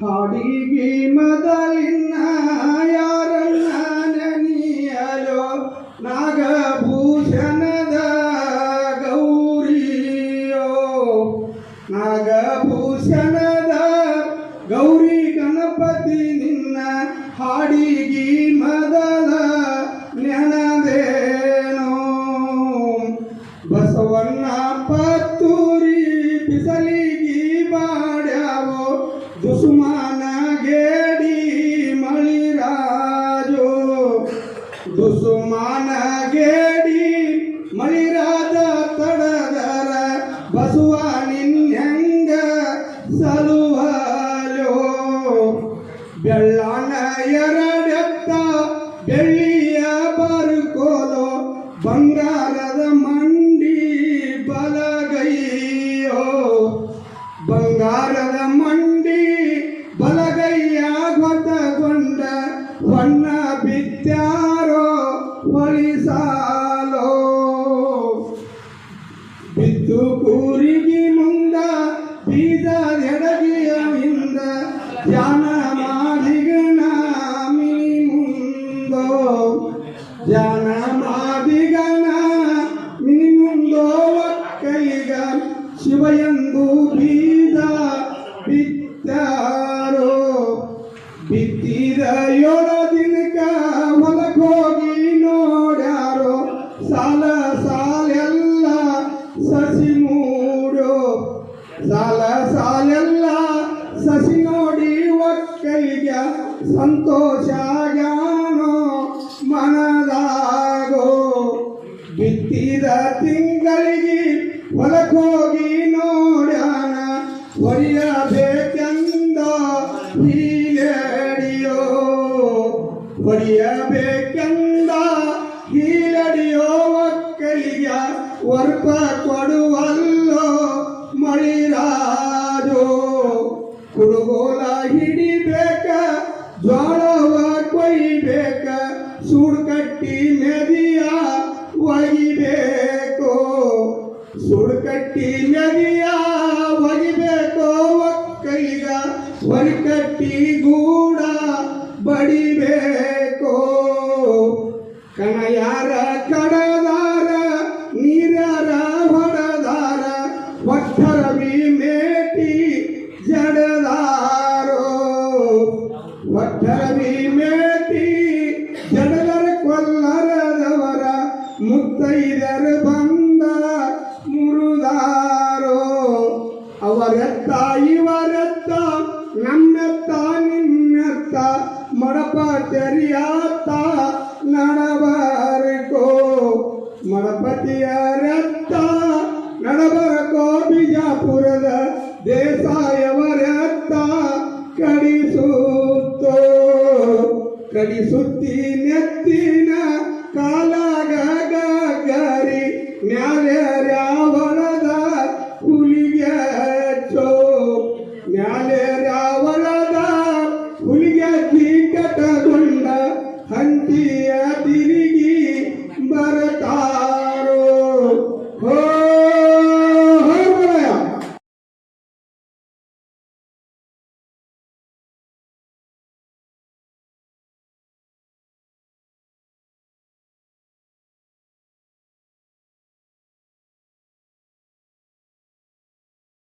ಹಾಡಿಗೆ ಮೊದಲಿನ ಯಾರನ್ನ ನೆನೆಯಲು ನಾಗಭೂಷಣದ ಗೌರಿಯೋ? ನಾಗಭೂಷಣದ ಗೌರಿ ಗಣಪತಿ ನಿನ್ನ ಹಾಡಿಗೆ ಮೊದಲ ದುಸುಮಾನ ಗೇಡಿ ಮಳಿರಾಜೋ. ದುಸುಮಾನ ಗೇಡಿ ಮಳಿರಾಜ ತಡದರ ಬಸುವ ನಿನ್ನೆಂಗ ಸಲುವಲೋ. ಬೆಳ್ಳನ ಎರಡೆತ್ತ ಬೆಳ್ಳಿಯ ಬರುಕೋಲು. ಬಂಗಾರದ ಮಂಡಿ ಬಲಗೈಯೋ. ಬಂಗಾರದ ಬಿತ್ಯಾರೋ ಹೊಳಿಸಾಲೋ ಬಿದ್ದು ಕೂರಿಗೆ ಮುಂದ ಬೀಜ ಎಡಗಿಯ ಹಿಂದ, ಧ್ಯಾನ ಮಾಡಿಗಣ ಮಿನಿ ಮುಂದೋ. ಧ್ಯಾನ ಮಾಡಿಗಣ ಮಿನಿ ಮುಂದೋ, ಒಕ್ಕಲಿಗ ಶಿವಯಂದು ಬೀಜ ಸಂತೋಷ ಜ್ಞಾನೋ ಮನದಾಗೋ. ಬಿತ್ತಿದ ತಿಂಗಳಿಗೆ ಹೊಲಕ್ಕೋಗಿ ನೋಡ್ಯಾನ, ಹೊಡೆಯಬೇಕೆಂದ ಹೀಲಡಿಯೋ. ಹೊಡೆಯಬೇಕೆಂದ ಹೀಲಡಿಯೋ ಒಕ್ಕಲಿಗ, ವರ್ಪ ಕೊಡುವಲ್ಲೋ ಮಳಿರಾಜೋ ಕೊಯ್ಬೇಕ ಸೂಡ್ ಕಟ್ಟಿ ಮೆದಿಯ ಒಗಿಬೇಕು ಸುಡ್ ಕಟ್ಟಿ ಮೆದಿಯ ಒಗಿಬೇಕು ಒಕ್ಕಲಿಗ ಕಟ್ಟಿ ಗೂಡ ಬಡಿಬೇಕು ಕಣಯಾರ ಕಡದಾರ ಮುತ್ತೈದರ ಬಂದ ಮುರುದಾರೋ. ಅವರತ್ತ, ಇವರತ್ತ ನಮ್ಮೆತ್ತ ನಿನ್ನೆತ್ತ ಮಡಪ ತೆರಿಯಾತ್ತ ನಡಬಾರಕೋ. ಮಡಪತಿಯರತ್ತ ನಡಬರಕೋ ಬಿಜಾಪುರದ ದೇಸಾಯವರೆತ್ತ ಕಡಿಸುತ್ತೋ. ಕಡಿಸುತ್ತಿ ನೆತ್ತಿ